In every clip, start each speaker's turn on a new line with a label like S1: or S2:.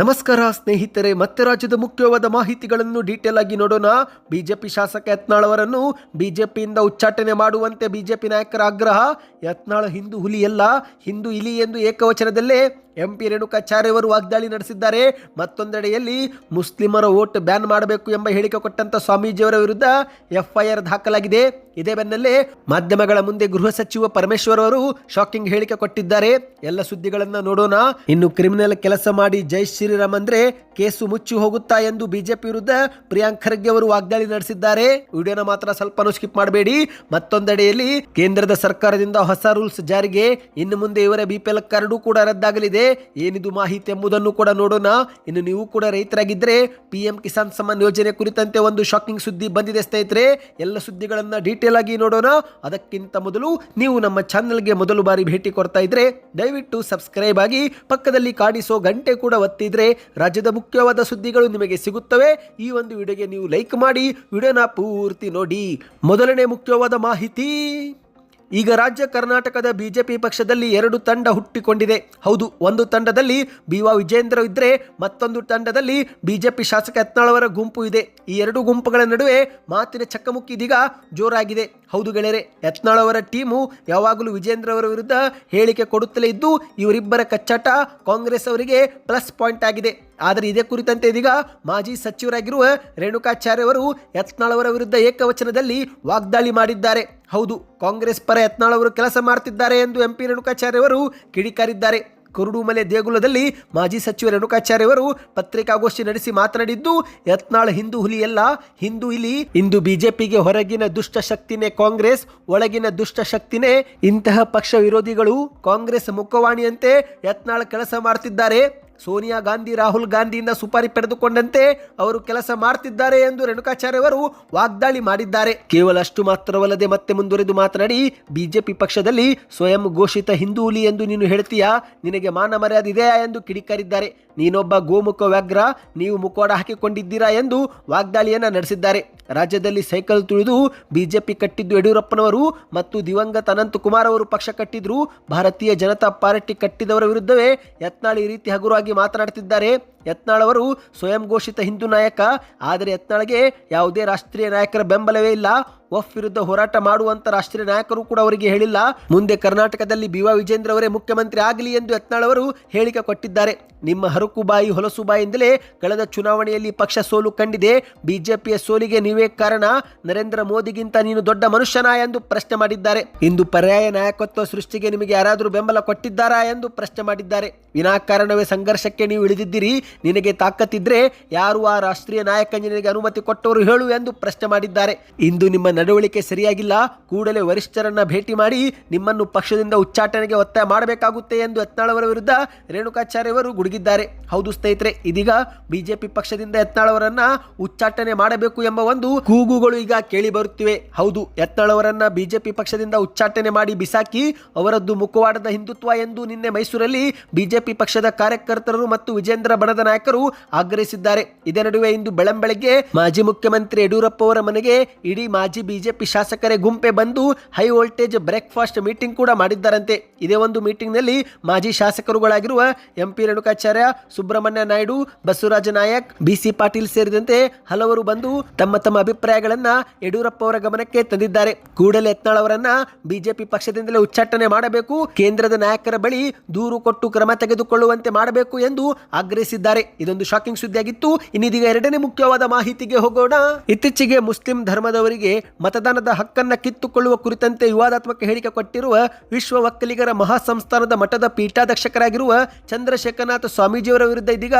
S1: ನಮಸ್ಕಾರ ಸ್ನೇಹಿತರೆ, ಮತ್ತೆ ರಾಜ್ಯದ ಮುಖ್ಯವಾದ ಮಾಹಿತಿಗಳನ್ನು ಡೀಟೇಲ್ ಆಗಿ ನೋಡೋಣ. ಬಿಜೆಪಿ ಶಾಸಕ ಯತ್ನಾಳ್ ಅವರನ್ನು ಬಿಜೆಪಿಯಿಂದ ಉಚ್ಚಾಟನೆ ಮಾಡುವಂತೆ ಬಿಜೆಪಿ ನಾಯಕರ ಆಗ್ರಹ. ಯತ್ನಾಳ್ ಹಿಂದೂ ಹುಲಿಯಲ್ಲ ಹಿಂದೂ ಇಲಿ ಎಂದು ಏಕವಚನದಲ್ಲೇ ಎಂ ಪಿ ರೇಣುಕಾಚಾರ್ಯ ಅವರು ವಾಗ್ದಾಳಿ ನಡೆಸಿದ್ದಾರೆ. ಮತ್ತೊಂದೆಡೆಯಲ್ಲಿ ಮುಸ್ಲಿಮರ ವೋಟ್ ಬ್ಯಾನ್ ಮಾಡಬೇಕು ಎಂಬ ಹೇಳಿಕೆ ಕೊಟ್ಟಂತ ಸ್ವಾಮೀಜಿಯವರ ವಿರುದ್ಧ ಎಫ್ಐಆರ್ ದಾಖಲಾಗಿದೆ. ಇದೇ ಬೆನ್ನಲ್ಲೇ ಮಾಧ್ಯಮಗಳ ಮುಂದೆ ಗೃಹ ಸಚಿವ ಪರಮೇಶ್ವರ್ ಅವರು ಶಾಕಿಂಗ್ ಹೇಳಿಕೆ ಕೊಟ್ಟಿದ್ದಾರೆ. ಎಲ್ಲ ಸುದ್ದಿಗಳನ್ನ ನೋಡೋಣ. ಇನ್ನು ಕ್ರಿಮಿನಲ್ ಕೆಲಸ ಮಾಡಿ ಜೈ ಶ್ರೀರಾಮ್ ಅಂದ್ರೆ ಕೇಸು ಮುಚ್ಚಿ ಹೋಗುತ್ತಾ ಎಂದು ಬಿಜೆಪಿ ವಿರುದ್ಧ ಪ್ರಿಯಾಂಕ್ ಖರ್ಗೆ ಅವರು ವಾಗ್ದಾಳಿ ನಡೆಸಿದ್ದಾರೆ. ವಿಡಿಯೋನ ಮಾತ್ರ ಸ್ವಲ್ಪ ಸ್ಕಿಪ್ ಮಾಡಬೇಡಿ. ಮತ್ತೊಂದೆಡೆಯಲ್ಲಿ ಕೇಂದ್ರದ ಸರ್ಕಾರದಿಂದ ಹೊಸ ರೂಲ್ಸ್ ಜಾರಿಗೆ. ಇನ್ನು ಮುಂದೆ ಇವರ ಬಿಪಿಎಲ್ ಕಾರ್ಡು ಕೂಡ ರದ್ದಾಗಲಿದೆ. ಏನಿದು ಮಾಹಿತಿ ಎಂಬುದನ್ನು ಕೂಡ ನೋಡೋಣ. ಇನ್ನು ನೀವು ಕೂಡ ರೈತರಾಗಿದ್ದರೆ ಪಿ ಎಂ ಕಿಸಾನ್ ಸಮ್ಮಾನ್ ಯೋಜನೆ ಕುರಿತಂತೆ ಒಂದು ಶಾಕಿಂಗ್ ಸುದ್ದಿ ಬಂದಿದೆ ಸ್ನೇಹಿತರೆ. ಎಲ್ಲ ಸುದ್ದಿಗಳನ್ನು ಡೀಟೇಲ್ ಆಗಿ ನೋಡೋಣ. ಅದಕ್ಕಿಂತ ಮೊದಲು ನೀವು ನಮ್ಮ ಚಾನೆಲ್ಗೆ ಮೊದಲು ಬಾರಿ ಭೇಟಿ ಕೊಡ್ತಾ ಇದ್ರೆ ದಯವಿಟ್ಟು ಸಬ್ಸ್ಕ್ರೈಬ್ ಆಗಿ ಪಕ್ಕದಲ್ಲಿ ಕಾಣಿಸೋ ಗಂಟೆ ಕೂಡ ಒತ್ತಿದ್ರೆ ರಾಜ್ಯದ ಮುಖ್ಯವಾದ ಸುದ್ದಿಗಳು ನಿಮಗೆ ಸಿಗುತ್ತವೆ. ಈ ಒಂದು ವಿಡಿಯೋಗೆ ನೀವು ಲೈಕ್ ಮಾಡಿ, ವಿಡಿಯೋನ ಪೂರ್ತಿ ನೋಡಿ. ಮೊದಲನೇ ಮುಖ್ಯವಾದ ಮಾಹಿತಿ. ಈಗ ರಾಜ್ಯ ಕರ್ನಾಟಕದ ಬಿಜೆಪಿ ಪಕ್ಷದಲ್ಲಿ ಎರಡು ತಂಡ ಹುಟ್ಟಿಕೊಂಡಿದೆ. ಹೌದು, ಒಂದು ತಂಡದಲ್ಲಿ ಬಿ ವಾ ವಿಜೇಂದ್ರ ಇದ್ರೆ ಮತ್ತೊಂದು ತಂಡದಲ್ಲಿ ಬಿಜೆಪಿ ಶಾಸಕ ಯತ್ನಾಳವರ ಗುಂಪು ಇದೆ. ಈ ಎರಡು ಗುಂಪುಗಳ ನಡುವೆ ಮಾತಿನ ಚಕ್ಕಮುಕ್ಕಿ ಇದೀಗ ಜೋರಾಗಿದೆ. ಹೌದು ಗೆಳೆಯರೆ, ಯತ್ನಾಳ್ ಅವರ ಟೀಮು ಯಾವಾಗಲೂ ವಿಜೇಂದ್ರ ಅವರ ವಿರುದ್ಧ ಹೇಳಿಕೆ ಕೊಡುತ್ತಲೇ ಇದ್ದು, ಇವರಿಬ್ಬರ ಕಚ್ಚಾಟ ಕಾಂಗ್ರೆಸ್ ಅವರಿಗೆ ಪ್ಲಸ್ ಪಾಯಿಂಟ್ ಆಗಿದೆ. ಆದರೆ ಇದೇ ಕುರಿತಂತೆ ಇದೀಗ ಮಾಜಿ ಸಚಿವರಾಗಿರುವ ರೇಣುಕಾಚಾರ್ಯ ಅವರು ಯತ್ನಾಳ್ ಅವರ ವಿರುದ್ಧ ಏಕವಚನದಲ್ಲಿ ವಾಗ್ದಾಳಿ ಮಾಡಿದ್ದಾರೆ. ಹೌದು, ಕಾಂಗ್ರೆಸ್ ಪರ ಯತ್ನಾಳವರು ಕೆಲಸ ಮಾಡ್ತಿದ್ದಾರೆ ಎಂದು ಎಂಪಿ ರೇಣುಕಾಚಾರ್ಯ ಅವರು ಕಿಡಿಕಾರಿದ್ದಾರೆ. ಕುರುಡುಮಲೆ ದೇಗುಲದಲ್ಲಿ ಮಾಜಿ ಸಚಿವ ರೇಣುಕಾಚಾರ್ಯ ಅವರು ಪತ್ರಿಕಾಗೋಷ್ಠಿ ನಡೆಸಿ ಮಾತನಾಡಿದ್ದು, ಯತ್ನಾಳ್ ಹಿಂದೂ ಹುಲಿಯಲ್ಲ, ಹಿಂದೂ ಇಲಿ. ಇಂದು ಬಿಜೆಪಿಗೆ ಹೊರಗಿನ ದುಷ್ಟ ಶಕ್ತಿನೇ ಕಾಂಗ್ರೆಸ್, ಒಳಗಿನ ದುಷ್ಟ ಶಕ್ತಿನೇ ಇಂತಹ ಪಕ್ಷ ವಿರೋಧಿಗಳು ಕಾಂಗ್ರೆಸ್ ಮುಖವಾಣಿಯಂತೆ ಯತ್ನಾಳ್ ಕೆಲಸ ಮಾಡ್ತಿದ್ದಾರೆ. ಸೋನಿಯಾ ಗಾಂಧಿ, ರಾಹುಲ್ ಗಾಂಧಿಯಿಂದ ಸುಪಾರಿ ಪಡೆದುಕೊಂಡಂತೆ ಅವರು ಕೆಲಸ ಮಾಡ್ತಿದ್ದಾರೆ ಎಂದು ರೇಣುಕಾಚಾರ್ಯ ಅವರು ವಾಗ್ದಾಳಿ ಮಾಡಿದ್ದಾರೆ. ಕೇವಲ ಅಷ್ಟು ಮಾತ್ರವಲ್ಲದೆ ಮತ್ತೆ ಮುಂದುವರೆದು ಮಾತನಾಡಿ, ಬಿಜೆಪಿ ಪಕ್ಷದಲ್ಲಿ ಸ್ವಯಂ ಘೋಷಿತ ಹಿಂದೂಲಿ ಎಂದು ನೀನು ಹೇಳ್ತೀಯಾ? ನಿನಗೆ ಮಾನ ಮರ್ಯಾದೆ ಇದೆಯಾ ಎಂದು ಕಿಡಿಕಾರಿದ್ದಾರೆ. ನೀನೊಬ್ಬ ಗೋಮುಖ ವ್ಯಾಘ್ರ, ನೀವು ಮುಖವಾಡ ಹಾಕಿಕೊಂಡಿದ್ದೀರಾ ಎಂದು ವಾಗ್ದಾಳಿಯನ್ನ ನಡೆಸಿದ್ದಾರೆ. ರಾಜ್ಯದಲ್ಲಿ ಸೈಕಲ್ ತುಳಿದು ಬಿಜೆಪಿ ಕಟ್ಟಿದ್ದು ಯಡಿಯೂರಪ್ಪನವರು ಮತ್ತು ದಿವಂಗತ ಅನಂತಕುಮಾರ್ ಅವರು ಪಕ್ಷ ಕಟ್ಟಿದ್ರು. ಭಾರತೀಯ ಜನತಾ ಪಾರ್ಟಿ ಕಟ್ಟಿದವರ ವಿರುದ್ಧವೇ ಯತ್ನಾಳ್ ಈ ರೀತಿ ಹಗುರವಾಗಿ ಮಾತನಾಡುತ್ತಿದ್ದಾರೆ ಯತ್ನಾಳ್ ಅವರು ಸ್ವಯಂ ಘೋಷಿತ ಹಿಂದೂ ನಾಯಕ. ಆದರೆ ಯತ್ನಾಳ್ಗೆ ಯಾವುದೇ ರಾಷ್ಟ್ರೀಯ ನಾಯಕರ ಬೆಂಬಲವೇ ಇಲ್ಲ. ವಫ್ ವಿರುದ್ಧ ಹೋರಾಟ ಮಾಡುವಂತ ರಾಷ್ಟ್ರೀಯ ನಾಯಕರು ಕೂಡ ಅವರಿಗೆ ಹೇಳಿಲ್ಲ. ಮುಂದೆ ಕರ್ನಾಟಕದಲ್ಲಿ ಬಿ ವಾ ವಿಜೇಂದ್ರ ಅವರೇ ಮುಖ್ಯಮಂತ್ರಿ ಆಗಲಿ ಎಂದು ಯತ್ನಾಳ್ ಅವರು ಹೇಳಿಕೆ ಕೊಟ್ಟಿದ್ದಾರೆ. ನಿಮ್ಮ ಹರಕುಬಾಯಿ ಹೊಲಸುಬಾಯಿಂದಲೇ ಕಳೆದ ಚುನಾವಣೆಯಲ್ಲಿ ಪಕ್ಷ ಸೋಲು ಕಂಡಿದೆ. ಬಿಜೆಪಿಯ ಸೋಲಿಗೆ ನೀವೇ ಕಾರಣ? ನರೇಂದ್ರ ಮೋದಿಗಿಂತ ನೀನು ದೊಡ್ಡ ಮನುಷ್ಯನ ಎಂದು ಪ್ರಶ್ನೆ ಮಾಡಿದ್ದಾರೆ. ಇಂದು ಪರ್ಯಾಯ ನಾಯಕತ್ವ ಸೃಷ್ಟಿಗೆ ನಿಮಗೆ ಯಾರಾದರೂ ಬೆಂಬಲ ಕೊಟ್ಟಿದ್ದಾರಾ ಎಂದು ಪ್ರಶ್ನೆ ಮಾಡಿದ್ದಾರೆ. ವಿನಾಕಾರಣವೇ ಸಂಘರ್ಷಕ್ಕೆ ನೀವು ಇಳಿದಿದ್ದೀರಿ. ನಿನಗೆ ತಾಕತ್ತಿದ್ರೆ ಯಾರು ಆ ರಾಷ್ಟ್ರೀಯ ನಾಯಕ ನಿನಗೆ ಅನುಮತಿ ಕೊಟ್ಟವರು ಹೇಳು ಎಂದು ಪ್ರಶ್ನೆ ಮಾಡಿದ್ದಾರೆ. ಇಂದು ನಿಮ್ಮ ನಡವಳಿಕೆ ಸರಿಯಾಗಿಲ್ಲ, ಕೂಡಲೇ ವರಿಷ್ಠರನ್ನ ಭೇಟಿ ಮಾಡಿ ನಿಮ್ಮನ್ನು ಪಕ್ಷದಿಂದ ಉಚ್ಚಾಟನೆಗೆ ಒತ್ತಾಯ ಮಾಡಬೇಕಾಗುತ್ತೆ ಎಂದು ಯತ್ನಾಳ್ ಅವರ ವಿರುದ್ಧ ರೇಣುಕಾಚಾರ್ಯ ಅವರು ಗುಡುಗಿದ್ದಾರೆ. ಹೌದು ಸ್ನೇಹಿತರೆ, ಇದೀಗ ಬಿಜೆಪಿ ಪಕ್ಷದಿಂದ ಯತ್ನಾಳ್ ಅವರನ್ನ ಉಚ್ಚಾಟನೆ ಮಾಡಬೇಕು ಎಂಬ ಒಂದು ಕೂಗುಗಳು ಈಗ ಕೇಳಿ ಬರುತ್ತಿವೆ. ಹೌದು ಯತ್ನಾಳ್ ಅವರನ್ನ ಬಿಜೆಪಿ ಪಕ್ಷದಿಂದ ಉಚ್ಚಾಟನೆ ಮಾಡಿ ಬಿಸಾಕಿ ಅವರದ್ದು ಮುಖವಾಡದ ಹಿಂದುತ್ವ ಎಂದು ನಿನ್ನೆ ಮೈಸೂರಲ್ಲಿ ಬಿಜೆಪಿ ಪಕ್ಷದ ಕಾರ್ಯಕರ್ತರು ಮತ್ತು ವಿಜೇಂದ್ರ ಬಣದ ನಾಯಕರು ಆಗ್ರಹಿಸಿದ್ದಾರೆ. ಇದೇ ನಡುವೆ ಇಂದು ಬೆಳಂಬೆಳಗ್ಗೆ ಮಾಜಿ ಮುಖ್ಯಮಂತ್ರಿ ಯಡಿಯೂರಪ್ಪ ಅವರ ಮನೆಗೆ ಇಡೀ ಮಾಜಿ ಬಿಜೆಪಿ ಶಾಸಕರೇ ಗುಂಪೆ ಬಂದು ಹೈ ವೋಲ್ಟೇಜ್ ಬ್ರೇಕ್ಫಾಸ್ಟ್ ಮೀಟಿಂಗ್ ಕೂಡ ಮಾಡಿದ್ದಾರಂತೆ. ಇದೇ ಒಂದು ಮೀಟಿಂಗ್ನಲ್ಲಿ ಮಾಜಿ ಶಾಸಕರುಗಳಾಗಿರುವ ಎಂಪಿ ರೇಣುಕಾಚಾರ್ಯ, ಸುಬ್ರಹ್ಮಣ್ಯ ನಾಯ್ಡು, ಬಸವರಾಜ ನಾಯಕ್ ಬಿಸಿ ಪಾಟೀಲ್ ಸೇರಿದಂತೆ ಹಲವರು ಬಂದು ತಮ್ಮ ತಮ್ಮ ಅಭಿಪ್ರಾಯಗಳನ್ನ ಯಡಿಯೂರಪ್ಪ ಅವರ ಗಮನಕ್ಕೆ ತಂದಿದ್ದಾರೆ. ಕೂಡಲೇ ಯತ್ನಾಳ್ ಅವರನ್ನ ಬಿಜೆಪಿ ಪಕ್ಷದಿಂದಲೇ ಉಚ್ಚಾಟನೆ ಮಾಡಬೇಕು, ಕೇಂದ್ರದ ನಾಯಕರ ಬಳಿ ದೂರು ಕೊಟ್ಟು ಕ್ರಮ ತೆಗೆದುಕೊಳ್ಳುವಂತೆ ಮಾಡಬೇಕು ಎಂದು ಆಗ್ರಹಿಸಿದ್ದಾರೆ. ಇದೊಂದು ಶಾಕಿಂಗ್ ಸುದ್ದಿಯಾಗಿತ್ತು. ಇನ್ನಿದೀಗ ಎರಡನೇ ಮುಖ್ಯವಾದ ಮಾಹಿತಿಗೆ ಹೋಗೋಣ. ಇತ್ತೀಚೆಗೆ ಮುಸ್ಲಿಂ ಧರ್ಮದವರಿಗೆ ಮತದಾನದ ಹಕ್ಕನ್ನು ಕಿತ್ತುಕೊಳ್ಳುವ ಕುರಿತಂತೆ ವಿವಾದಾತ್ಮಕ ಹೇಳಿಕೆ ಕೊಟ್ಟಿರುವ ವಿಶ್ವ ಒಕ್ಕಲಿಗರ ಮಹಾಸಂಸ್ಥಾನದ ಮಠದ ಪೀಠಾಧ್ಯಕ್ಷಕರಾಗಿರುವ ಚಂದ್ರಶೇಖರನಾಥ ಸ್ವಾಮೀಜಿಯವರ ವಿರುದ್ಧ ಇದೀಗ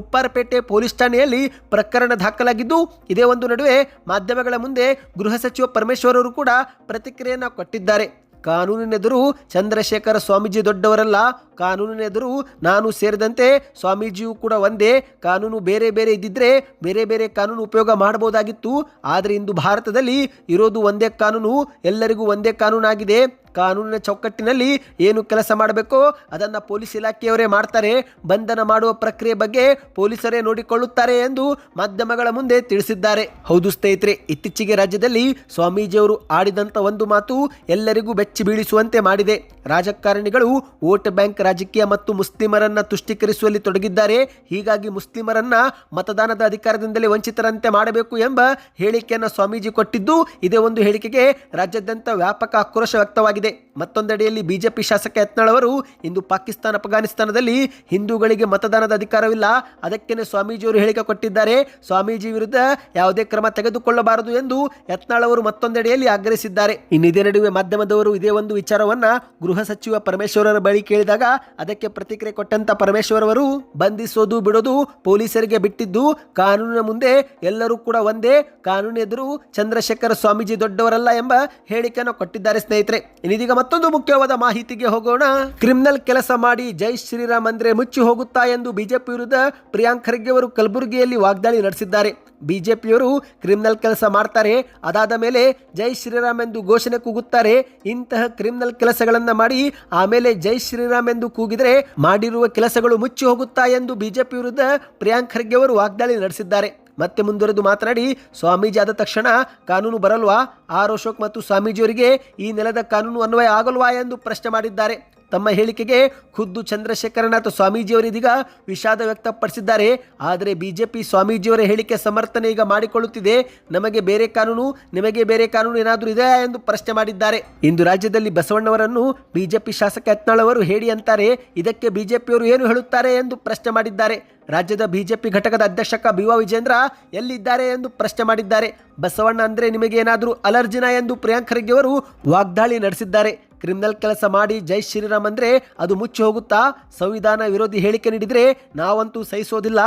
S1: ಉಪ್ಪಾರಪೇಟೆ ಪೊಲೀಸ್ ಠಾಣೆಯಲ್ಲಿ ಪ್ರಕರಣ ದಾಖಲಾಗಿದ್ದು, ಇದೇ ಒಂದು ನಡುವೆ ಮಾಧ್ಯಮಗಳ ಮುಂದೆ ಗೃಹ ಸಚಿವ ಪರಮೇಶ್ವರ್ ಅವರು ಕೂಡ ಪ್ರತಿಕ್ರಿಯೆಯನ್ನು ಕೊಟ್ಟಿದ್ದಾರೆ. ಕಾನೂನಿನೆದುರು ಚಂದ್ರಶೇಖರ ಸ್ವಾಮೀಜಿ ದೊಡ್ಡವರಲ್ಲ, ಕಾನೂನಿನೆದುರು ನಾನು ಸೇರಿದಂತೆ ಸ್ವಾಮೀಜಿಯೂ ಕೂಡ ಒಂದೇ. ಕಾನೂನು ಬೇರೆ ಬೇರೆ ಇದ್ದಿದ್ರೆ ಬೇರೆ ಬೇರೆ ಕಾನೂನು ಉಪಯೋಗ ಮಾಡಬಹುದಾಗಿತ್ತು. ಆದರೆ ಇಂದು ಭಾರತದಲ್ಲಿ ಇರೋದು ಒಂದೇ ಕಾನೂನು, ಎಲ್ಲರಿಗೂ ಒಂದೇ ಕಾನೂನಾಗಿದೆ. ಕಾನೂನಿನ ಚೌಕಟ್ಟಿನಲ್ಲಿ ಏನು ಕೆಲಸ ಮಾಡಬೇಕೋ ಅದನ್ನು ಪೊಲೀಸ್ ಇಲಾಖೆಯವರೇ ಮಾಡ್ತಾರೆ. ಬಂಧನ ಮಾಡುವ ಪ್ರಕ್ರಿಯೆ ಬಗ್ಗೆ ಪೊಲೀಸರೇ ನೋಡಿಕೊಳ್ಳುತ್ತಾರೆ ಎಂದು ಮಾಧ್ಯಮಗಳ ಮುಂದೆ ತಿಳಿಸಿದ್ದಾರೆ. ಹೌದು ಸ್ನೇಹಿತರೆ, ಇತ್ತೀಚೆಗೆ ರಾಜ್ಯದಲ್ಲಿ ಸ್ವಾಮೀಜಿಯವರು ಆಡಿದಂಥ ಒಂದು ಮಾತು ಎಲ್ಲರಿಗೂ ಬೆಚ್ಚಿ ಬೀಳಿಸುವಂತೆ ಮಾಡಿದೆ. ರಾಜಕಾರಣಿಗಳು ವೋಟ್ ಬ್ಯಾಂಕ್ ರಾಜಕೀಯ ಮತ್ತು ಮುಸ್ಲಿಮರನ್ನ ತುಷ್ಟೀಕರಿಸುವಲ್ಲಿ ತೊಡಗಿದ್ದಾರೆ. ಹೀಗಾಗಿ ಮುಸ್ಲಿಮರನ್ನ ಮತದಾನದ ಅಧಿಕಾರದಿಂದಲೇ ವಂಚಿತರಂತೆ ಮಾಡಬೇಕು ಎಂಬ ಹೇಳಿಕೆಯನ್ನು ಸ್ವಾಮೀಜಿ ಕೊಟ್ಟಿದ್ದು ಇದೇ ಒಂದು ಹೇಳಿಕೆಗೆ ರಾಜ್ಯಾದ್ಯಂತ ವ್ಯಾಪಕ ಆಕ್ರೋಶ ವ್ಯಕ್ತವಾಗಿದೆ. ಮತ್ತೊಂದೆಡೆಯಲ್ಲಿ ಬಿಜೆಪಿ ಶಾಸಕ ಯತ್ನಾಳ್ ಅವರು ಇಂದು ಪಾಕಿಸ್ತಾನ ಅಫ್ಘಾನಿಸ್ತಾನದಲ್ಲಿ ಹಿಂದೂಗಳಿಗೆ ಮತದಾನದ ಅಧಿಕಾರವಿಲ್ಲ. ಅದಕ್ಕೇನೆ ಸ್ವಾಮೀಜಿಯವರು ಹೇಳಿಕೆ ಕೊಟ್ಟಿದ್ದಾರೆ. ಸ್ವಾಮೀಜಿ ವಿರುದ್ಧ ಯಾವುದೇ ಕ್ರಮ ತೆಗೆದುಕೊಳ್ಳಬಾರದು ಎಂದು ಯತ್ನಾಳ್ ಅವರು ಮತ್ತೊಂದೆಡೆಯಲ್ಲಿ ಆಗ್ರಹಿಸಿದ್ದಾರೆ. ಇನ್ನಿದೇ ನಡುವೆ ಮಾಧ್ಯಮದವರು ಇದೇ ಒಂದು ವಿಚಾರವನ್ನ ಗೃಹ ಸಚಿವ ಪರಮೇಶ್ವರರ ಬಳಿ ಕೇಳಿದಾಗ ಅದಕ್ಕೆ ಪ್ರತಿಕ್ರಿಯೆ ಕೊಟ್ಟಂತ ಪರಮೇಶ್ವರ್ ಅವರು ಬಂಧಿಸೋದು ಬಿಡೋದು ಪೊಲೀಸರಿಗೆ ಬಿಟ್ಟಿದ್ದು ಕಾನೂನಿನ ಮುಂದೆ ಎಲ್ಲರೂ ಕೂಡ ಒಂದೇ, ಕಾನೂನು ಎದುರು ಚಂದ್ರಶೇಖರ ಸ್ವಾಮೀಜಿ ದೊಡ್ಡವರಲ್ಲ ಎಂಬ ಹೇಳಿಕೆಯನ್ನು ಕೊಟ್ಟಿದ್ದಾರೆ ಸ್ನೇಹಿತರೆ. ಇನ್ನಿದೀಗ ಮತ್ತೊಂದು ಮುಖ್ಯವಾದ ಮಾಹಿತಿಗೆ ಹೋಗೋಣ. ಕ್ರಿಮಿನಲ್ ಕೆಲಸ ಮಾಡಿ ಜೈ ಶ್ರೀರಾಮ್ ಅಂದ್ರೆ ಮುಚ್ಚಿ ಹೋಗುತ್ತಾ ಎಂದು ಬಿಜೆಪಿ ವಿರುದ್ಧ ಪ್ರಿಯಾಂಕ್ ಖರ್ಗೆ ಅವರು ಕಲಬುರಗಿಯಲ್ಲಿ ವಾಗ್ದಾಳಿ ನಡೆಸಿದ್ದಾರೆ. ಬಿಜೆಪಿಯವರು ಕ್ರಿಮಿನಲ್ ಕೆಲಸ ಮಾಡ್ತಾರೆ, ಅದಾದ ಮೇಲೆ ಜೈ ಶ್ರೀರಾಮ್ ಎಂದು ಘೋಷಣೆ ಕೂಗುತ್ತಾರೆ. ಇಂತಹ ಕ್ರಿಮಿನಲ್ ಕೆಲಸಗಳನ್ನು ಮಾಡಿ ಆಮೇಲೆ ಜೈ ಶ್ರೀರಾಮ್ ಎಂದು ಕೂಗಿದರೆ ಮಾಡಿರುವ ಕೆಲಸಗಳು ಮುಚ್ಚಿ ಹೋಗುತ್ತಾ ಎಂದು ಬಿಜೆಪಿ ವಿರುದ್ಧ ಪ್ರಿಯಾಂಕ್ ಖರ್ಗೆ ಅವರು ವಾಗ್ದಾಳಿ ನಡೆಸಿದ್ದಾರೆ. ಮತ್ತೆ ಮುಂದುವರೆದು ಮಾತನಾಡಿ ಸ್ವಾಮೀಜಿ ಆದ ತಕ್ಷಣ ಕಾನೂನು ಬರಲ್ವಾ? ಆರ್ ಅಶೋಕ್ ಮತ್ತು ಸ್ವಾಮೀಜಿಯವರಿಗೆ ಈ ನೆಲದ ಕಾನೂನು ಅನ್ವಯ ಆಗಲ್ವಾ ಎಂದು ಪ್ರಶ್ನೆ ಮಾಡಿದ್ದಾರೆ. ತಮ್ಮ ಹೇಳಿಕೆಗೆ ಖುದ್ದು ಚಂದ್ರಶೇಖರನಾಥ ಸ್ವಾಮೀಜಿಯವರಿದೀಗ ವಿಷಾದ ವ್ಯಕ್ತಪಡಿಸಿದ್ದಾರೆ. ಆದರೆ ಬಿಜೆಪಿ ಸ್ವಾಮೀಜಿಯವರ ಹೇಳಿಕೆ ಸಮರ್ಥನೆ ಈಗ ಮಾಡಿಕೊಳ್ಳುತ್ತಿದೆ. ನಮಗೆ ಬೇರೆ ಕಾನೂನು, ನಿಮಗೆ ಬೇರೆ ಕಾನೂನು ಏನಾದರೂ ಇದೆಯಾ ಎಂದು ಪ್ರಶ್ನೆ ಮಾಡಿದ್ದಾರೆ. ಇಂದು ರಾಜ್ಯದಲ್ಲಿ ಬಸವಣ್ಣವರನ್ನು ಬಿಜೆಪಿ ಶಾಸಕ ಯತ್ನಾಳ್ ಅವರು ಹೇಳಿ ಅಂತಾರೆ. ಇದಕ್ಕೆ ಬಿಜೆಪಿಯವರು ಏನು ಹೇಳುತ್ತಾರೆ ಎಂದು ಪ್ರಶ್ನೆ ಮಾಡಿದ್ದಾರೆ. ರಾಜ್ಯದ ಬಿಜೆಪಿ ಘಟಕದ ಅಧ್ಯಕ್ಷಕ ಬಿ. ವಾ. ವಿಜೇಂದ್ರ ಎಲ್ಲಿದ್ದಾರೆ ಎಂದು ಪ್ರಶ್ನೆ ಮಾಡಿದ್ದಾರೆ. ಬಸವಣ್ಣ ಅಂದ್ರೆ ನಿಮಗೆ ಏನಾದರೂ ಅಲರ್ಜಿನ ಎಂದು ಪ್ರಿಯಾಂಕ್ ಖರ್ಗೆ ಅವರು ವಾಗ್ದಾಳಿ ನಡೆಸಿದ್ದಾರೆ. ಕ್ರಿಮಿನಲ್ ಕೆಲಸ ಮಾಡಿ ಜೈ ಶ್ರೀರಾಮ್ ಅಂದ್ರೆ ಅದು ಮುಚ್ಚಿ ಹೋಗುತ್ತಾ? ಸಂವಿಧಾನ ವಿರೋಧಿ ಹೇಳಿಕೆ ನೀಡಿದ್ರೆ ನಾವಂತೂ ಸಹಿಸೋದಿಲ್ಲ.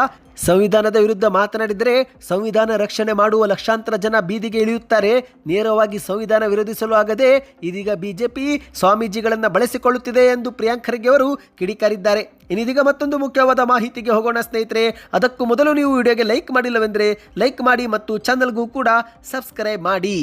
S1: ಸಂವಿಧಾನದ ವಿರುದ್ಧ ಮಾತನಾಡಿದರೆ ಸಂವಿಧಾನ ರಕ್ಷಣೆ ಮಾಡುವ ಲಕ್ಷಾಂತರ ಜನ ಬೀದಿಗೆ ಇಳಿಯುತ್ತಾರೆ. ನೇರವಾಗಿ ಸಂವಿಧಾನ ವಿರೋಧಿಸಲು ಆಗದೆ ಇದೀಗ ಬಿಜೆಪಿ ಸ್ವಾಮೀಜಿಗಳನ್ನು ಬಳಸಿಕೊಳ್ಳುತ್ತಿದೆ ಎಂದು ಪ್ರಿಯಾಂಕ್ ಖರ್ಗೆ ಅವರು ಕಿಡಿಕಾರಿದ್ದಾರೆ. ಇನ್ನಿದೀಗ ಮತ್ತೊಂದು ಮುಖ್ಯವಾದ ಮಾಹಿತಿಗೆ ಹೋಗೋಣ ಸ್ನೇಹಿತರೆ, ಅದಕ್ಕೂ ಮೊದಲು ನೀವು ವಿಡಿಯೋಗೆ ಲೈಕ್ ಮಾಡಿಲ್ಲವೆಂದರೆ ಲೈಕ್ ಮಾಡಿ ಮತ್ತು ಚಾನಲ್ಗೂ ಕೂಡ ಸಬ್ಸ್ಕ್ರೈಬ್ ಮಾಡಿ.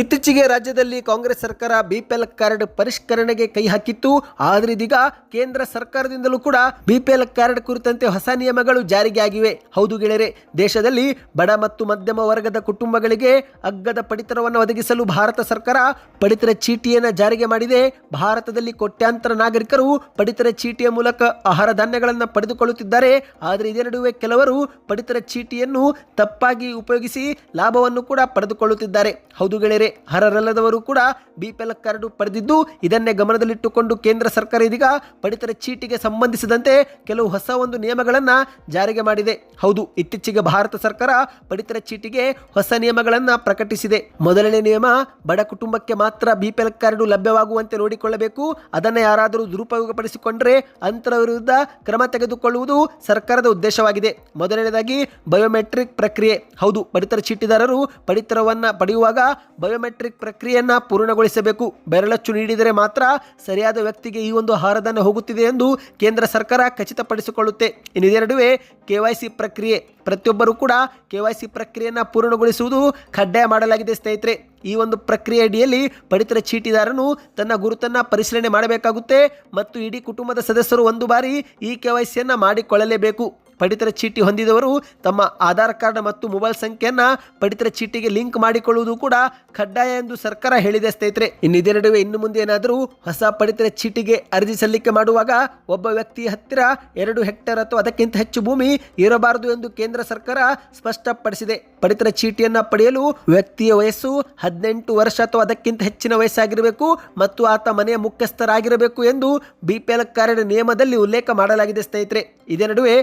S1: ಇತ್ತೀಚೆಗೆ ರಾಜ್ಯದಲ್ಲಿ ಕಾಂಗ್ರೆಸ್ ಸರ್ಕಾರ ಬಿಪಿಎಲ್ ಕಾರ್ಡ್ ಪರಿಷ್ಕರಣೆಗೆ ಕೈ ಹಾಕಿತ್ತು. ಆದರೆ ಇದೀಗ ಕೇಂದ್ರ ಸರ್ಕಾರದಿಂದಲೂ ಕೂಡ ಬಿಪಿಎಲ್ ಕಾರ್ಡ್ ಕುರಿತಂತೆ ಹೊಸ ನಿಯಮಗಳು ಜಾರಿಗೆ ಆಗಿವೆ. ಹೌದು ಗೆಳೆಯರೆ, ದೇಶದಲ್ಲಿ ಬಡ ಮತ್ತು ಮಧ್ಯಮ ವರ್ಗದ ಕುಟುಂಬಗಳಿಗೆ ಅಗ್ಗದ ಪಡಿತರವನ್ನು ಒದಗಿಸಲು ಭಾರತ ಸರ್ಕಾರ ಪಡಿತರ ಚೀಟಿಯನ್ನು ಜಾರಿಗೆ ಮಾಡಿದೆ. ಭಾರತದಲ್ಲಿ ಕೋಟ್ಯಾಂತರ ನಾಗರಿಕರು ಪಡಿತರ ಚೀಟಿಯ ಮೂಲಕ ಆಹಾರ ಧಾನ್ಯಗಳನ್ನು ಪಡೆದುಕೊಳ್ಳುತ್ತಿದ್ದಾರೆ. ಆದರೆ ಇದೇ ನಡುವೆ ಕೆಲವರು ಪಡಿತರ ಚೀಟಿಯನ್ನು ತಪ್ಪಾಗಿ ಉಪಯೋಗಿಸಿ ಲಾಭವನ್ನು ಕೂಡ ಪಡೆದುಕೊಳ್ಳುತ್ತಿದ್ದಾರೆ. ಹೌದು ಗೆಳೆಯರೆ ಅರ್ಹರಲ್ಲದವರು ಕೂಡ ಬಿಪಿಎಲ್ ಕಾರ್ಡ್ ಪಡೆದಿದ್ದು, ಇದನ್ನೇ ಗಮನದಲ್ಲಿಟ್ಟುಕೊಂಡು ಕೇಂದ್ರ ಸರ್ಕಾರ ಇದೀಗ ಪಡಿತರ ಚೀಟಿಗೆ ಸಂಬಂಧಿಸಿದಂತೆ ಕೆಲವು ಹೊಸ ಒಂದು ನಿಯಮಗಳನ್ನು ಜಾರಿಗೆ ಮಾಡಿದೆ. ಹೌದು, ಇತ್ತೀಚೆಗೆ ಭಾರತ ಸರ್ಕಾರ ಪಡಿತರ ಚೀಟಿಗೆ ಹೊಸ ನಿಯಮಗಳನ್ನು ಪ್ರಕಟಿಸಿದೆ. ಮೊದಲನೇ ನಿಯಮ, ಬಡ ಕುಟುಂಬಕ್ಕೆ ಮಾತ್ರ ಬಿಪಿಎಲ್ ಕಾರ್ಡ್ ಲಭ್ಯವಾಗುವಂತೆ ನೋಡಿಕೊಳ್ಳಬೇಕು. ಅದನ್ನ ಯಾರಾದರೂ ದುರುಪಯೋಗಪಡಿಸಿಕೊಂಡರೆ ಅಂತರ ವಿರುದ್ಧ ಕ್ರಮ ತೆಗೆದುಕೊಳ್ಳುವುದು ಸರ್ಕಾರದ ಉದ್ದೇಶವಾಗಿದೆ. ಮೊದಲನೇದಾಗಿ, ಬಯೋಮೆಟ್ರಿಕ್ ಪ್ರಕ್ರಿಯೆ. ಹೌದು, ಪಡಿತರ ಚೀಟಿದಾರರು ಪಡಿತರವನ್ನು ಪಡೆಯುವಾಗ ಬಯೋಮೆಟ್ರಿಕ್ ಪ್ರಕ್ರಿಯೆಯನ್ನು ಪೂರ್ಣಗೊಳಿಸಬೇಕು. ಬೆರಳಚ್ಚು ನೀಡಿದರೆ ಮಾತ್ರ ಸರಿಯಾದ ವ್ಯಕ್ತಿಗೆ ಈ ಒಂದು ಆಹಾರಧಾನ್ಯ ಹೋಗುತ್ತಿದೆ ಎಂದು ಕೇಂದ್ರ ಸರ್ಕಾರ ಖಚಿತಪಡಿಸಿಕೊಳ್ಳುತ್ತೆ. ಇನ್ನು ಇದೇ ನಡುವೆ ಕೆವೈಸಿ ಪ್ರಕ್ರಿಯೆ, ಪ್ರತಿಯೊಬ್ಬರೂ ಕೂಡ ಕೆವೈಸಿ ಪ್ರಕ್ರಿಯೆಯನ್ನು ಪೂರ್ಣಗೊಳಿಸುವುದು ಕಡ್ಡಾಯ ಮಾಡಲಾಗಿದೆ ಸ್ನೇಹಿತರೆ. ಈ ಒಂದು ಪ್ರಕ್ರಿಯೆ ಅಡಿಯಲ್ಲಿ ಪಡಿತರ ಚೀಟಿದಾರನು ತನ್ನ ಗುರುತನ್ನ ಪರಿಶೀಲನೆ ಮಾಡಬೇಕಾಗುತ್ತೆ ಮತ್ತು ಇಡೀ ಕುಟುಂಬದ ಸದಸ್ಯರು ಒಂದು ಬಾರಿ ಈ ಕೆವೈಸಿಯನ್ನು ಮಾಡಿಕೊಳ್ಳಲೇಬೇಕು. ಪಡಿತರ ಚೀಟಿ ಹೊಂದಿದವರು ತಮ್ಮ ಆಧಾರ್ ಕಾರ್ಡ್ ಮತ್ತು ಮೊಬೈಲ್ ಸಂಖ್ಯೆಯನ್ನ ಪಡಿತರ ಚೀಟಿಗೆ ಲಿಂಕ್ ಮಾಡಿಕೊಳ್ಳುವುದು ಕೂಡ ಕಡ್ಡಾಯ ಎಂದು ಸರ್ಕಾರ ಹೇಳಿದೆ ಸ್ನೇಹಿತರೆ. ಇನ್ನು ಇದೇ ನಡುವೆ ಇನ್ನು ಮುಂದೆ ಏನಾದರೂ ಹೊಸ ಪಡಿತರ ಚೀಟಿಗೆ ಅರ್ಜಿ ಸಲ್ಲಿಕೆ ಮಾಡುವಾಗ ಒಬ್ಬ ವ್ಯಕ್ತಿ ಹತ್ತಿರ ಎರಡು ಹೆಕ್ಟೇರ್ ಅಥವಾ ಅದಕ್ಕಿಂತ ಹೆಚ್ಚು ಭೂಮಿ ಇರಬಾರದು ಎಂದು ಕೇಂದ್ರ ಸರ್ಕಾರ ಸ್ಪಷ್ಟಪಡಿಸಿದೆ. ಪಡಿತರ ಚೀಟಿಯನ್ನ ಪಡೆಯಲು ವ್ಯಕ್ತಿಯ ವಯಸ್ಸು ಹದಿನೆಂಟು ವರ್ಷ ಅಥವಾ ಅದಕ್ಕಿಂತ ಹೆಚ್ಚಿನ ವಯಸ್ಸಾಗಿರಬೇಕು ಮತ್ತು ಆತ ಮನೆಯ ಮುಖ್ಯಸ್ಥರಾಗಿರಬೇಕು ಎಂದು ಬಿಪಿಎಲ್ ಕಾರ್ಡ್ ನಿಯಮದಲ್ಲಿ ಉಲ್ಲೇಖ ಮಾಡಲಾಗಿದೆ ಸ್ನೇಹಿತರೆ. ಇದೇ ನಡುವೆ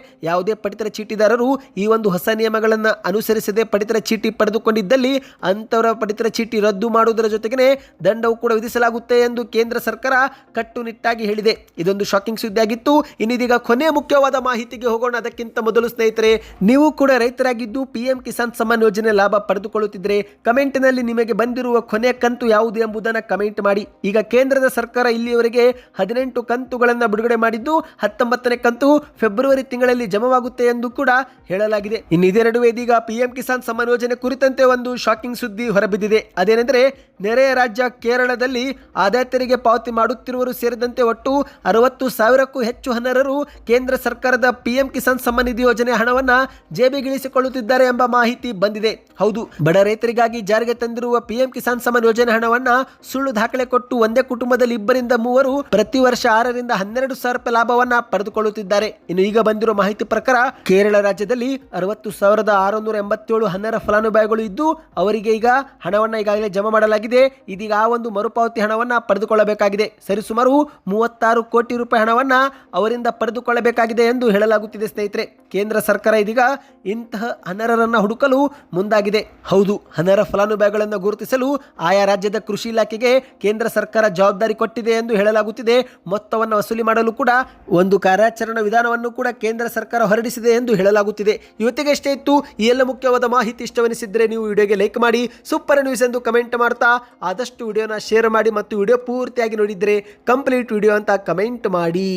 S1: ಯಾವುದೇ ಪಡಿತರ ಚೀಟಿದಾರರು ಈ ಒಂದು ಹೊಸ ನಿಯಮಗಳನ್ನು ಅನುಸರಿಸದೆ ಪಡಿತರ ಚೀಟಿ ಪಡೆದುಕೊಂಡಿದ್ದಲ್ಲಿ ಅಂಥವರ ಪಡಿತರ ಚೀಟಿ ರದ್ದು ಮಾಡುವುದರ ಜೊತೆಗೆ ದಂಡವು ಕೂಡ ವಿಧಿಸಲಾಗುತ್ತೆ ಎಂದು ಕೇಂದ್ರ ಸರ್ಕಾರ ಕಟ್ಟುನಿಟ್ಟಾಗಿ ಹೇಳಿದೆ. ಇದೊಂದು ಶಾಕಿಂಗ್ ಸುದ್ದಿಯಾಗಿತ್ತು. ಇನ್ನಿದೀಗ ಕೊನೆ ಮುಖ್ಯವಾದ ಮಾಹಿತಿಗೆ ಹೋಗೋಣ. ಅದಕ್ಕಿಂತ ಮೊದಲು ಸ್ನೇಹಿತರೆ, ನೀವು ಕೂಡ ರೈತರಾಗಿದ್ದು ಪಿಎಂ ಕಿಸಾನ್ ಸಮ್ಮಾನ್ ಯೋಜನೆ ಲಾಭ ಪಡೆದುಕೊಳ್ಳುತ್ತಿದ್ದರೆ ಕಮೆಂಟ್ನಲ್ಲಿ ನಿಮಗೆ ಬಂದಿರುವ ಕೊನೆ ಕಂತು ಯಾವುದು ಎಂಬುದನ್ನು ಕಮೆಂಟ್ ಮಾಡಿ. ಈಗ ಕೇಂದ್ರದ ಸರ್ಕಾರ ಇಲ್ಲಿಯವರೆಗೆ ಹದಿನೆಂಟು ಕಂತುಗಳನ್ನು ಬಿಡುಗಡೆ ಮಾಡಿದ್ದು, ಹತ್ತೊಂಬತ್ತನೇ ಕಂತು ಫೆಬ್ರವರಿ ತಿಂಗಳಲ್ಲಿ ಜಮಾ ಜಮವಾಗುತ್ತೆ ಎಂದು ಕೂಡ ಹೇಳಲಾಗಿದೆ. ಇನ್ನು ಇದೇ ನಡುವೆ ಇದೀಗ ಪಿಎಂ ಕಿಸಾನ್ ಸಮ್ಮಾನ್ ಯೋಜನೆ ಕುರಿತಂತೆ ಒಂದು ಶಾಕಿಂಗ್ ಸುದ್ದಿ ಹೊರಬಿದ್ದಿದೆ. ಅದೇನೆಂದರೆ, ನೆರೆಯ ರಾಜ್ಯ ಕೇರಳದಲ್ಲಿ ಆದಾಯ ತೆರಿಗೆ ಪಾವತಿ ಮಾಡುತ್ತಿರುವವರು ಸೇರಿದಂತೆ ಒಟ್ಟು ಅರವತ್ತು ಸಾವಿರಕ್ಕೂ ಹೆಚ್ಚು ಹನರರು ಕೇಂದ್ರ ಸರ್ಕಾರದ ಪಿಎಂ ಕಿಸಾನ್ ಸಮ್ಮಾನ್ ನಿಧಿ ಯೋಜನೆ ಹಣವನ್ನ ಜೇಬಿಗಿಳಿಸಿಕೊಳ್ಳುತ್ತಿದ್ದಾರೆ ಎಂಬ ಮಾಹಿತಿ ಬಂದಿದೆ. ಹೌದು, ಬಡ ರೈತರಿಗಾಗಿ ಜಾರಿಗೆ ತಂದಿರುವ ಪಿಎಂ ಕಿಸಾನ್ ಸಮ್ಮಾನ್ ಯೋಜನೆ ಹಣವನ್ನ ಸುಳ್ಳು ದಾಖಲೆ ಕೊಟ್ಟು ಒಂದೇ ಕುಟುಂಬದಲ್ಲಿ ಇಬ್ಬರಿಂದ ಮೂವರು ಪ್ರತಿ ವರ್ಷ ಆರರಿಂದ ಹನ್ನೆರಡು ಸಾವಿರ ರೂಪಾಯಿ ಲಾಭವನ್ನ ಪಡೆದುಕೊಳ್ಳುತ್ತಿದ್ದಾರೆ. ಇನ್ನು ಈಗ ಬಂದಿರುವ ಮಾಹಿತಿ ಪ್ರಕಾರ ಕೇರಳ ರಾಜ್ಯದಲ್ಲಿ ಅರವತ್ತು ಸಾವಿರದ ಆರುನೂರ ಎಂಬತ್ತೇಳು ಹನ್ನೆರಡು ಫಲಾನುಭವಿಗಳು ಇದ್ದು, ಅವರಿಗೆ ಈಗ ಹಣವನ್ನು ಈಗಾಗಲೇ ಜಮಾ ಮಾಡಲಾಗಿದೆ. ಇದೀಗ ಆ ಒಂದು ಮರುಪಾವತಿ ಹಣವನ್ನು ಪಡೆದುಕೊಳ್ಳಬೇಕಾಗಿದೆ. ಸರಿಸುಮಾರು ಮೂವತ್ತಾರು ಕೋಟಿ ರೂಪಾಯಿ ಹಣವನ್ನು ಅವರಿಂದ ಪಡೆದುಕೊಳ್ಳಬೇಕಾಗಿದೆ ಎಂದು ಹೇಳಲಾಗುತ್ತಿದೆ ಸ್ನೇಹಿತರೆ. ಕೇಂದ್ರ ಸರ್ಕಾರ ಇದೀಗ ಇಂತಹ ಅನರ್ಹರನ್ನು ಹುಡುಕಲು ಮುಂದಾಗಿದೆ. ಹೌದು ಅನರ್ಹ ಫಲಾನುಭವಿಗಳನ್ನು ಗುರುತಿಸಲು ಆಯಾ ರಾಜ್ಯದ ಕೃಷಿ ಇಲಾಖೆಗೆ ಕೇಂದ್ರ ಸರ್ಕಾರ ಜವಾಬ್ದಾರಿ ಕೊಟ್ಟಿದೆ ಎಂದು ಹೇಳಲಾಗುತ್ತಿದೆ. ಮೊತ್ತವನ್ನು ವಸೂಲಿ ಮಾಡಲು ಕೂಡ ಒಂದು ಕಾರ್ಯಾಚರಣಾ ವಿಧಾನವನ್ನು ಕೂಡ ಕೇಂದ್ರ ಸರ್ಕಾರ ಹೊರಡಿಸಿದೆ ಎಂದು ಹೇಳಲಾಗುತ್ತಿದೆ. ಇವತ್ತಿಗೆ ಎಷ್ಟೇ ಇತ್ತು. ಈ ಎಲ್ಲ ಮುಖ್ಯವಾದ ಮಾಹಿತಿ ಇಷ್ಟವೆನಿಸಿದ್ರೆ ನೀವು ವಿಡಿಯೋಗೆ ಲೈಕ್ ಮಾಡಿ, ಸೂಪರ್ ನ್ಯೂಸ್ ಎಂದು ಕಮೆಂಟ್ ಮಾಡ್ತಾ, ಆದಷ್ಟು ವಿಡಿಯೋನ ಶೇರ್ ಮಾಡಿ ಮತ್ತು ವಿಡಿಯೋ ಪೂರ್ತಿಯಾಗಿ ನೋಡಿದ್ರೆ ಕಂಪ್ಲೀಟ್ ವಿಡಿಯೋ ಅಂತ ಕಮೆಂಟ್ ಮಾಡಿ.